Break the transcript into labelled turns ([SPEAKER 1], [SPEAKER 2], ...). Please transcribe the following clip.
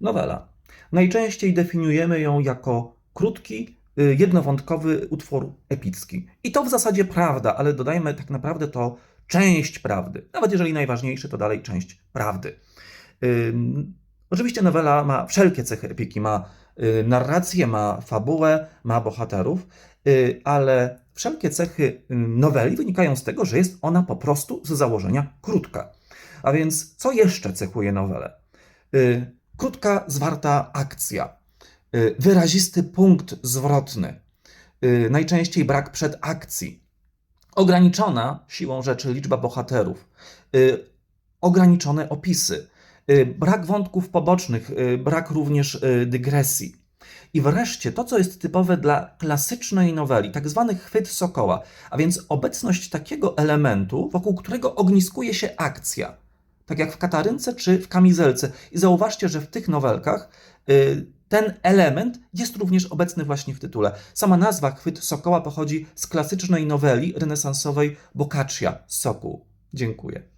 [SPEAKER 1] Nowela. Najczęściej definiujemy ją jako krótki, y, jednowątkowy utwór epicki. I to w zasadzie prawda, ale dodajmy tak naprawdę to część prawdy. Nawet jeżeli najważniejszy, to dalej część prawdy. Ym, Oczywiście nowela ma wszelkie cechy epiki, ma y, narrację, ma fabułę, ma bohaterów, y, ale wszelkie cechy noweli wynikają z tego, że jest ona po prostu z założenia krótka. A więc co jeszcze cechuje nowelę? Y, Krótka, zwarta akcja, y, wyrazisty punkt zwrotny, y, najczęściej brak przedakcji, ograniczona siłą rzeczy liczba bohaterów, y, ograniczone opisy, brak wątków pobocznych, brak również dygresji. I wreszcie to, co jest typowe dla klasycznej noweli, tak zwany chwyt sokoła, a więc obecność takiego elementu, wokół którego ogniskuje się akcja, tak jak w Katarynce czy w Kamizelce. I zauważcie, że w tych nowelkach y, ten element jest również obecny właśnie w tytule. Sama nazwa chwyt sokoła pochodzi z klasycznej noweli renesansowej Boccaccia Sokół. Dziękuję.